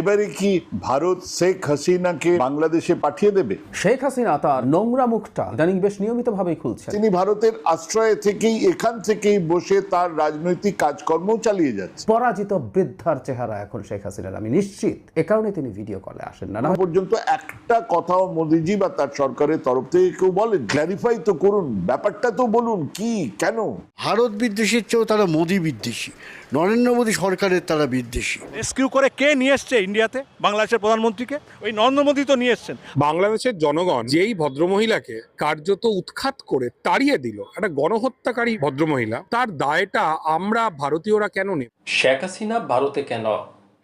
এবারে কি ভারত শেখ হাসিনাকে বাংলাদেশে পাঠিয়ে দেবে? শেখ হাসিনা তার নোংরা মুখটা ইদানিং বেশ নিয়মিতভাবেই খুলছেন। তিনি ভারতের আশ্রয় থেকেই এখান থেকেই বসে তার রাজনৈতিক কাজকর্ম চালিয়ে যাচ্ছে। পরাজিত বৃদ্ধার চেহারা এখন শেখ হাসিনার আমি নিশ্চিত। এ কারণে তিনি ভিডিও কলে আসেন না। না পর্যন্ত একটা কথাও মোদিজি বা তার সরকারের তরফ থেকে কেউ বলেন ক্ল্যারিফাই তো করুন ব্যাপারটা তো বলুন কি কেন? ভারত বিদ্বেষীর চেয়েও তারা মোদী বিদ্বেষী। নরেন্দ্র মোদী সরকারের তারা বিদ্বেষী। রেস্কিউ করে কে নিয়ে এসছে ইন্ডিয়াতে বাংলাদেশের প্রধানমন্ত্রীকে? ওই নরেন্দ্র মোদী তো নিয়ে এসছেন। বাংলাদেশের জনগণ যেই ভদ্রমহিলাকে কার্যত উৎখাত করে তাড়িয়ে দিল একটা গণহত্যাকারী ভদ্রমহিলা তার দায়টা আমরা ভারতীয়রা কেন নেব শেখ হাসিনা ভারতে কেন?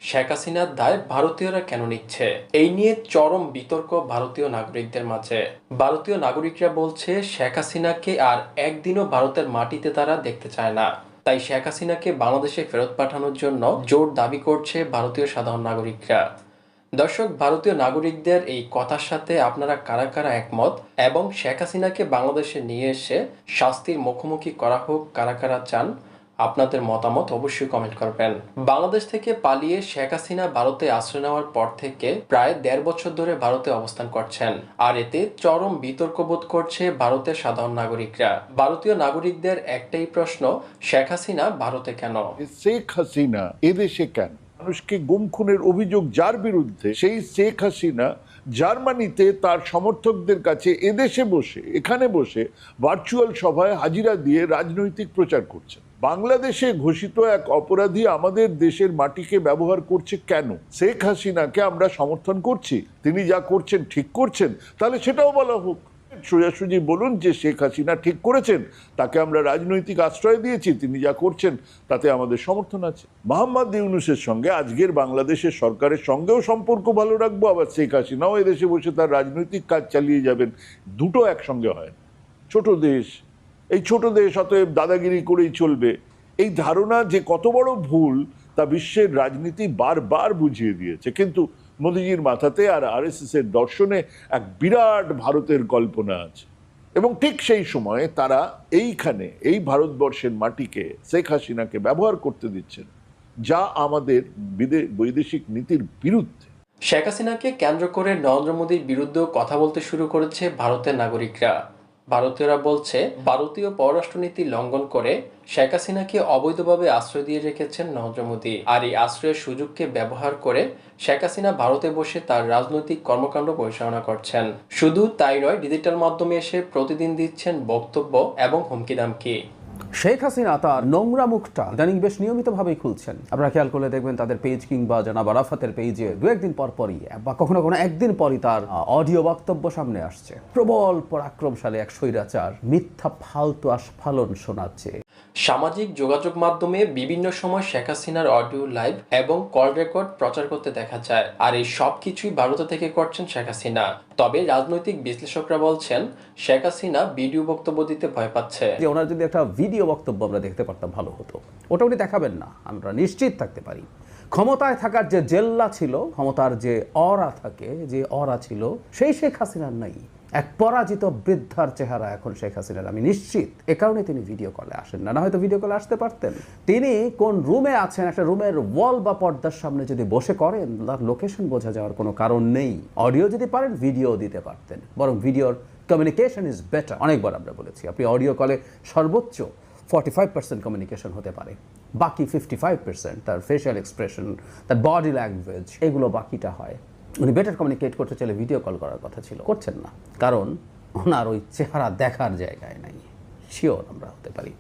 শেখ হাসিনার দায় ভারতীয়রা কেন নিচ্ছে? এই নিয়ে চরম বিতর্ক ভারতীয় নাগরিকদের মাঝে। ভারতীয় নাগরিকরা বলছে শেখ হাসিনাকে আর একদিনও ভারতের মাটিতে তারা দেখতে চায় না। তাই শেখ হাসিনাকে বাংলাদেশে ফেরত পাঠানোর জন্য জোর দাবি করছে ভারতীয় সাধারণ নাগরিকরা। দর্শক, ভারতীয় নাগরিকদের এই কথার সাথে আপনারা কারা কারা একমত এবং শেখ হাসিনাকে বাংলাদেশে নিয়ে এসে শাস্তির মুখোমুখি করা হোক, কারা কারা চান? আপনাদের মতামত অবশ্যই কমেন্ট করবেন। বাংলাদেশ থেকে পালিয়ে শেখ হাসিনা ভারতে আশ্রয় নেওয়ার পর থেকে প্রায় দেড় বছর ধরে ভারতে অবস্থান করছেন। আর এতে চরম বিতর্ক বোধ করছে ভারতের সাধারণ নাগরিকরা। ভারতীয় নাগরিকদের একটাই প্রশ্ন, শেখ হাসিনা ভারতে কেন? শেখ হাসিনা এদেশে কেন? মানুষকে গুম খুনের অভিযোগ যার বিরুদ্ধে, সেই শেখ হাসিনা জার্মানিতে তার সমর্থকদের কাছে এদেশে বসে, এখানে বসে ভার্চুয়াল সভায় হাজিরা দিয়ে রাজনৈতিক প্রচার করছেন। বাংলাদেশে ঘোষিত এক অপরাধী আমাদের দেশের মাটিকে ব্যবহার করছে কেন? শেখ হাসিনাকে আমরা সমর্থন করছি। তিনি যা করছেন ঠিক করছেন। তাহলে সেটাও বলা হোক। সোজাসুজি বলুন যে শেখ হাসিনা ঠিক করেছেন, তাকে আমরা রাজনৈতিক আশ্রয় দিয়েছি, তিনি যা করছেন, তাতে আমাদের সমর্থন আছে। মোহাম্মদ ইউনুসের সঙ্গে আজকের বাংলাদেশের সরকারের সঙ্গেও সম্পর্ক ভালো রাখব, আবার শেখ হাসিনাও এদেশে বসে তার রাজনৈতিক কাজ চালিয়ে যাবেন। দুটো একসঙ্গে হয়। ছোট দেশ এই ছোট দেশ, অতএব দাদাগিরি করেই চলবে। এই ধারণা যে কত বড় ভুল, তা বিশ্বের রাজনীতি বারবার বুঝিয়ে দিয়েছে। কিন্তু মোদিজির মাথাতে আর আরএসএস এর দর্শনে এক বিরাট ভারতের কল্পনা আছে। এবং ঠিক সেই সময়ে তারা এইখানে, এই ভারতবর্ষের মাটিকে, শেখ হাসিনাকে ব্যবহার করতে দিচ্ছেন, যা আমাদের বিদে- বৈদেশিক নীতির বিরুদ্ধে। শেখ হাসিনাকে কেন্দ্র করে নরেন্দ্র মোদীর বিরুদ্ধেও কথা বলতে শুরু করেছে ভারতের নাগরিকরা। ভারতীয়রা বলছে, ভারতীয় পররাষ্ট্রনীতি লঙ্ঘন করে শেখ হাসিনাকে অবৈধভাবে আশ্রয় দিয়ে রেখেছেন নরেন্দ্র মোদী। আর এই আশ্রয়ের সুযোগকে ব্যবহার করে শেখ হাসিনা ভারতে বসে তার রাজনৈতিক কর্মকাণ্ড পরিচালনা করছেন। শুধু তাই নয়, ডিজিটাল মাধ্যমে এসে প্রতিদিন দিচ্ছেন বক্তব্য এবং হুমকি শেখ হাসিনা তার নোংরা মুখটা ইদানিং বেশ নিয়মিতভাবেই খুলছেন। আপনারা খেয়াল করলে দেখবেন তাদের পেজ কিংবা জানাব আরাফাতের পেজে দু একদিন পর পরই, বা কখনো কখনো একদিন পরই তার অডিও বক্তব্য সামনে আসছে। প্রবল পরাক্রমশালী এক স্বৈরাচার মিথ্যা ফালতু আস্ফালন শোনাচ্ছে। সামাজিক যোগাযোগ মাধ্যমে বিভিন্ন সময় শেখ হাসিনার অডিও লাইভ এবং কল রেকর্ড প্রচার করতে দেখা যায়। আর এই সব কিছুই ভারত থেকে করছেন শেখ হাসিনা। তবে রাজনৈতিক বিশ্লেষকরা বলছেন, শেখ হাসিনা ভিডিও বক্তব্য দিতে ভয় পাচ্ছে। যে ওনার যদি একটা ভিডিও বক্তব্য আমরা দেখতে পারতাম, ভালো হতো। ওটা উনি দেখাবেন না। আমরা নিশ্চিত থাকতে পারি। ক্ষমতায় থাকার যে জেল্লা ছিল, ক্ষমতার যে অরা থাকে, যে অরা ছিল, সেই শেখ হাসিনার নাই। এক পরাজিত বৃদ্ধার চেহারা এখন শেখ হাসিনার। আমি নিশ্চিত এ কারণে তিনি ভিডিও কলে আসেন না। না হয়তো ভিডিও কলে আসতে পারতেন। তিনি কোন রুমে আছেন, একটা রুমের ওয়াল বা পর্দার সামনে যদি বসে করেন, তার লোকেশন বোঝা যাওয়ার কোনো কারণ নেই। অডিও যদি পারেন ভিডিও দিতে পারতেন। বরং ভিডিওর কমিউনিকেশন ইজ বেটার অনেকবার আমরা বলেছি, আপনি অডিও কলে সর্বোচ্চ ফর্টি ফাইভ পার্সেন্ট কমিউনিকেশন হতে পারে। বাকি ফিফটি ফাইভ পার্সেন্ট তার ফেশিয়াল এক্সপ্রেশন তার বডি ল্যাঙ্গুয়েজ এগুলো বাকিটা হয়। উনি বেটার কমিউনিকেট করতে চাইলে ভিডিও কল করার কথা ছিল। করছেন না। কারণ ওনার ওই চেহারা দেখার জায়গায় নাই। শিওর আমরা হতে পারি।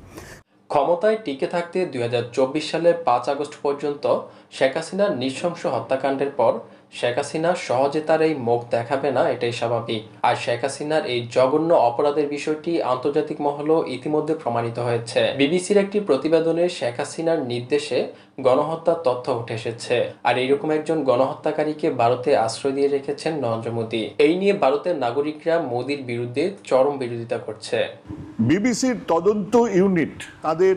ক্ষমতায় টিকে থাকতে দুই হাজার চব্বিশ সালে পাঁচ আগস্ট পর্যন্ত শেখ হাসিনার নৃশংস হত্যাকাণ্ডের পর শেখ হাসিনা সহজে তার এই মুখ দেখাবে না, এটাই স্বাভাবিক। আর শেখ হাসিনার এই জঘন্য অপরাধের বিষয়টি আন্তর্জাতিক মহলেও ইতিমধ্যে প্রমাণিত হয়েছে। বিবিসির একটি প্রতিবেদনে শেখ হাসিনার নির্দেশে গণহত্যার তথ্য উঠে এসেছে। আর এইরকম একজন গণহত্যাকারীকে ভারতে আশ্রয় দিয়ে রেখেছেন নরেন্দ্র মোদী। এই নিয়ে ভারতের নাগরিকরা মোদীর বিরুদ্ধে চরম বিরোধিতা করছে। বিবিসির তদন্ত ইউনিট তাদের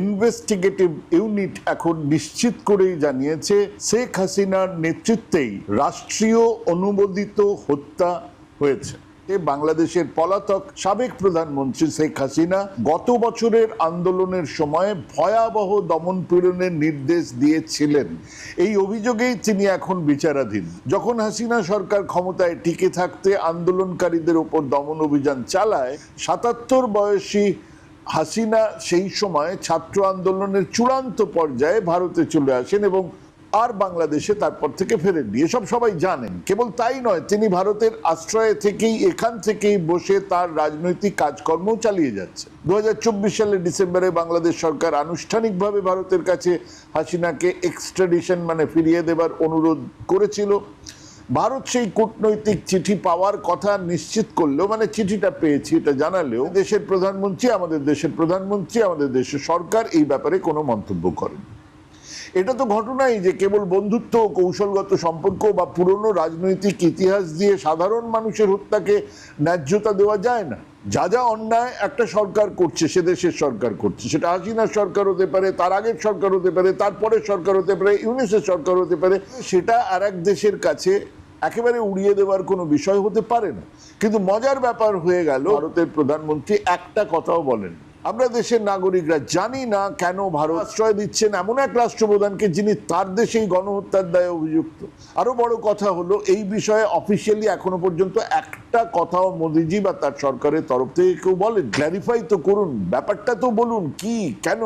ইনভেস্টিগেটিভ ইউনিট এখন নিশ্চিত করেই জানিয়েছে শেখ হাসিনার নেতৃত্বেই রাষ্ট্রীয় অনুমোদিত হত্যা হয়েছে। বাংলাদেশের পলাতক সাবেক প্রধানমন্ত্রী শেখ হাসিনা গত বছরের আন্দোলনের সময় ভয়াবহ দমন পীড়নের নির্দেশ দিয়েছিলেন। এই অভিযোগেই তিনি এখন বিচারাধীন। যখন হাসিনা সরকার ক্ষমতায় টিকে থাকতে আন্দোলনকারীদের উপর দমন অভিযান চালায়, সাতাত্তর বয়সী হাসিনা সেই সময় ছাত্র আন্দোলনের চূড়ান্ত পর্যায়ে ভারতে চলে আসেন এবং আর বাংলাদেশে তারপর থেকে ফেরেননি। এসব সবাই জানেন। কেবল তাই নয়, তিনি ভারতের আশ্রয়ে থেকেই, এখান থেকেই বসে তার রাজনৈতিক কাজকর্ম চালিয়ে যাচ্ছে দু হাজার চব্বিশ সালের ডিসেম্বরে বাংলাদেশ সরকার আনুষ্ঠানিকভাবে ভারতের কাছে হাসিনাকে এক্সট্রাডিশন মানে ফিরিয়ে দেবার অনুরোধ করেছিল। ভারত সেই কূটনৈতিক চিঠি পাওয়ার কথা নিশ্চিত করলেও মানে চিঠিটা পেয়েছি, এটা জানালেও, দেশের প্রধানমন্ত্রী, আমাদের দেশের প্রধানমন্ত্রী, আমাদের দেশের সরকার এই ব্যাপারে কোনো মন্তব্য করেন। এটা তো ঘটনাই যে কেবল বন্ধুত্ব কৌশলগত সম্পর্ক বা পুরনো রাজনৈতিক ইতিহাস দিয়ে সাধারণ মানুষের হত্যাকে ন্যায্যতা দেওয়া যায় না। যা যা অন্যায় একটা সরকার করছে, সে দেশের সরকার করছে। সেটা হাসিনার সরকার হতে পারে, তার আগের সরকার হতে পারে তারপরের সরকার হতে পারে ইউনিসের সরকার হতে পারে, সেটা আর এক দেশের কাছে একেবারে উড়িয়ে দেওয়ার কোনো বিষয় হতে পারে না। কিন্তু মজার ব্যাপার হয়ে গেল, ভারতের প্রধানমন্ত্রী একটা কথাও বলেন। আমরা দেশের নাগরিকরা জানি না কেন ভারত আশ্রয় দিচ্ছেন এমন এক রাষ্ট্রপ্রধানকে যিনি তার দেশেই গণহত্যার দায়ে অভিযুক্ত। আরও বড় কথা হলো, এই বিষয়ে অফিসিয়ালি এখনও পর্যন্ত একটা কথাও মোদিজি বা তার সরকারের তরফ থেকে কেউ বলেন। ক্ল্যারিফাই তো করুন, ব্যাপারটা তো বলুন, কি, কেন?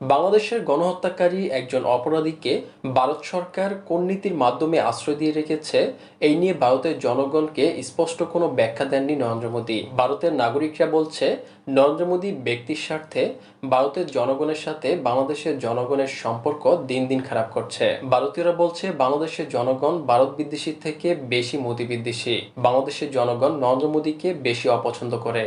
বাংলাদেশের গণহত্যাকারী একজন অপরাধীকে ভারত সরকার কোন নীতির মাধ্যমে আশ্রয় দিয়ে রেখেছে, এই নিয়ে ভারতের জনগণকে স্পষ্ট কোনো ব্যাখ্যা দেননি নরেন্দ্র মোদী। ভারতের নাগরিকরা বলছে, নরেন্দ্র মোদী ব্যক্তির স্বার্থে ভারতের জনগণের সাথে বাংলাদেশের জনগণের সম্পর্ক দিন দিন খারাপ করছে। ভারতীয়রা বলছে, বাংলাদেশের জনগণ ভারত বিদ্বেষী থেকে বেশি মোদী বিদ্বেষী বাংলাদেশের জনগণ নরেন্দ্র মোদীকে বেশি অপছন্দ করে।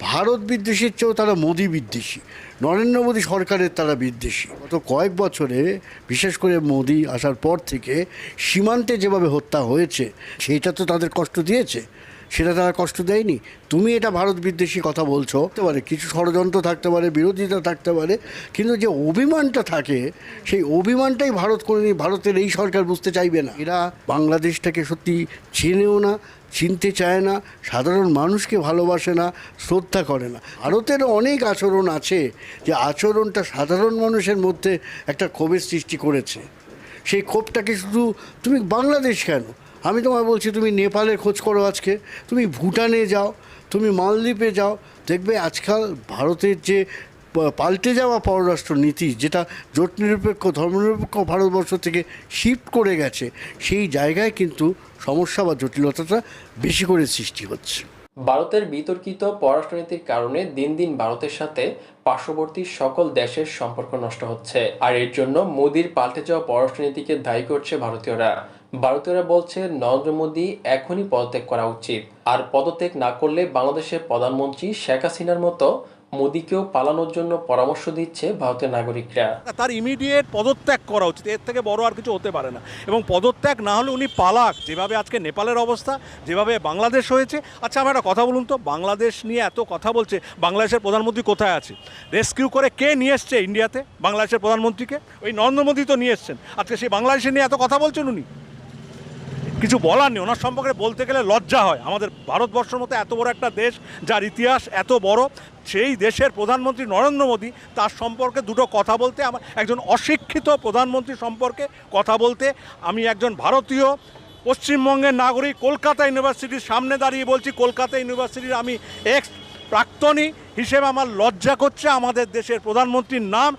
ভারত বিদ্বেষীর চেয়েও তারা মোদি বিদ্বেষী। নরেন্দ্র মোদী সরকারের তারা বিদ্বেষী। গত কয়েক বছরে, বিশেষ করে মোদি আসার পর থেকে সীমান্তে যেভাবে হত্যা হয়েছে সেইটা তো তাদের কষ্ট দিয়েছে। সেটা তারা কষ্ট দেয়নি। তুমি এটা ভারত বিদ্বেষী কথা বলছো। হতে পারে, কিছু ষড়যন্ত্র থাকতে পারে, বিরোধিতা থাকতে পারে, কিন্তু যে অভিমানটা থাকে, সেই অভিমানটাই ভারত করে ভারতের এই সরকার বুঝতে চাইবে না। এরা বাংলাদেশটাকে সত্যি চেনেও না চিনতে চায় না, সাধারণ মানুষকে ভালোবাসে না, শ্রদ্ধা করে না। ভারতের অনেক আচরণ আছে যে আচরণটা সাধারণ মানুষের মধ্যে একটা ক্ষোভের সৃষ্টি করেছে। সেই ক্ষোভটাকে শুধু তুমি বাংলাদেশ কেন? আমি তোমায় বলছি, তুমি নেপালের খোঁজ করো আজকে। তুমি ভুটানে যাও, তুমি মালদ্বীপে যাও। দেখবে আজকাল ভারতের যে পাল্টে যাওয়া পররাষ্ট্র নীতি যেটা জোট নিরপেক্ষ, ধর্মনিরপেক্ষ ভারতবর্ষ থেকে শিফট করে গেছে, সেই জায়গায় কিন্তু সমস্যা বা জটিলতাটা বেশি করে সৃষ্টি হচ্ছে। ভারতের বিতর্কিত পররাষ্ট্রনীতির কারণে দিন দিন ভারতের সাথে পার্শ্ববর্তী সকল দেশের সম্পর্ক নষ্ট হচ্ছে। আর এর জন্য মোদির পাল্টে যাওয়া পররাষ্ট্রনীতিকে দায়ী করছে ভারতীয়রা। ভারতীয়রা বলছে, নরেন্দ্র মোদী এখনই পদত্যাগ করা উচিত। আর পদত্যাগ না করলে বাংলাদেশের প্রধানমন্ত্রী শেখ হাসিনার মতো মোদীকেও পালানোর জন্য পরামর্শ দিচ্ছে ভারতের নাগরিকরা। তার ইমিডিয়েট পদত্যাগ করা উচিত। এর থেকে বড় আর কিছু হতে পারে না। এবং পদত্যাগ না হলে উনি পালাক। যেভাবে আজকে নেপালের অবস্থা, যেভাবে বাংলাদেশ হয়েছে। আচ্ছা আমার একটা কথা বলুন তো। বাংলাদেশ নিয়ে এত কথা বলছে, বাংলাদেশের প্রধানমন্ত্রী কোথায় আছে? রেস্কিউ করে কে নিয়ে এসছে ইন্ডিয়াতে বাংলাদেশের প্রধানমন্ত্রীকে? ওই নরেন্দ্র মোদী তো নিয়ে এসছেন। আজকে সেই বাংলাদেশে নিয়ে এত কথা বলছেন উনি? কিছু বলার নেই। ওনার সম্পর্কে বলতে গেলে লজ্জা হয়। আমাদের ভারতবর্ষের মতো এত বড় একটা দেশ, যার ইতিহাস এত বড়, সেই দেশের প্রধানমন্ত্রী নরেন্দ্র মোদী তার সম্পর্কে দুটো কথা বলতে, আমার একজন অশিক্ষিত প্রধানমন্ত্রী সম্পর্কে কথা বলতে, আমি একজন ভারতীয়, পশ্চিমবঙ্গের নাগরিক, কলকাতা ইউনিভার্সিটির সামনে দাঁড়িয়ে বলছি, কলকাতা ইউনিভার্সিটির আমি এক্স প্রাক্তনী হিসেবে আমার লজ্জা করছে আমাদের দেশের প্রধানমন্ত্রীর নাম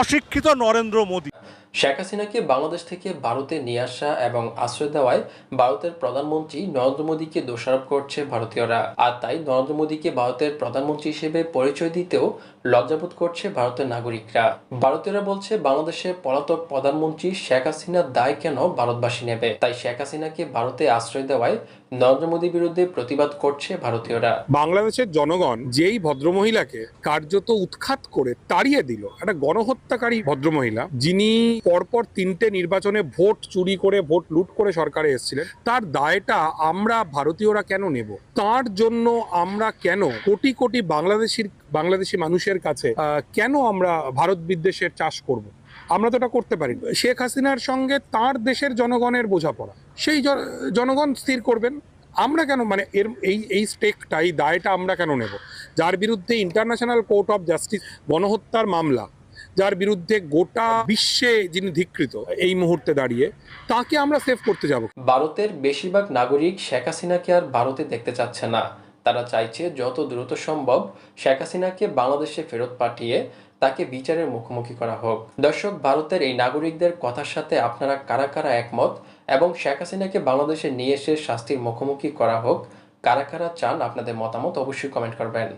অশিক্ষিত নরেন্দ্র মোদী। শেখ হাসিনাকে বাংলাদেশ থেকে ভারতে নিয়ে আসা এবং আশ্রয় দেওয়ায় ভারতের প্রধানমন্ত্রী নরেন্দ্র মোদীকে দোষারোপ করছে ভারতীয়রা। আর তাই নরেন্দ্র মোদীকে ভারতের প্রধানমন্ত্রী হিসেবে পরিচয় দিতেও লজ্জাবোধ করছে ভারতের নাগরিকরা। ভারতীয়রা বলছে বাংলাদেশের পলাতক প্রধানমন্ত্রী শেখ হাসিনার দায় কেন ভারতবাসী নেবে? তাই শেখ হাসিনাকে ভারতে আশ্রয় দেওয়ায় নরেন্দ্র মোদীর বিরুদ্ধে প্রতিবাদ করছে ভারতীয়রা। বাংলাদেশের জনগণ যেই ভদ্রমহিলাকে কার্যত উৎখাত করে তাড়িয়ে দিল, একটা গণহত্যাকারী ভদ্রমহিলা, যিনি পরপর তিনটে নির্বাচনে ভোট চুরি করে, ভোট লুট করে সরকারে এসেছিলেন। তার দায়টা আমরা ভারতীয়রা কেন নেব? তার জন্য আমরা কেন কোটি কোটি বাংলাদেশির, বাংলাদেশি মানুষের কাছে কেন আমরা ভারত বিদ্বেষের চাষ করব? আমরা তো এটা করতে পারি। শেখ হাসিনার সঙ্গে তার দেশের জনগণের বোঝাপড়া। সেই জন- জনগণ স্থির করবেন। আমরা কেন মানে এর, এই এই স্টেকটা এই দায়টা আমরা কেন নেব? যার বিরুদ্ধে ইন্টারন্যাশনাল কোর্ট অফ জাস্টিস গণহত্যার মামলা যার বিরুদ্ধে গোটা বিশ্বে যিনি ধিকৃত এই মুহূর্তে দাঁড়িয়ে, তাকে আমরা সেভ করতে যাব। ভারতের বেশিরভাগ নাগরিক শেখ হাসিনাকে আর ভারতে দেখতে চাচ্ছে না। তারা চাইছে যত দ্রুত সম্ভব শেখ হাসিনাকে বাংলাদেশে ফেরত পাঠিয়ে তাকে বিচারের মুখোমুখি করা হোক। দর্শক, ভারতের এই নাগরিকদের কথার সাথে আপনারা কারা কারা একমত এবং শেখ হাসিনাকে বাংলাদেশে নিয়ে এসে শাস্তির মুখোমুখি করা হোক, কারা কারা চান আপনাদের মতামত অবশ্যই কমেন্ট করবেন।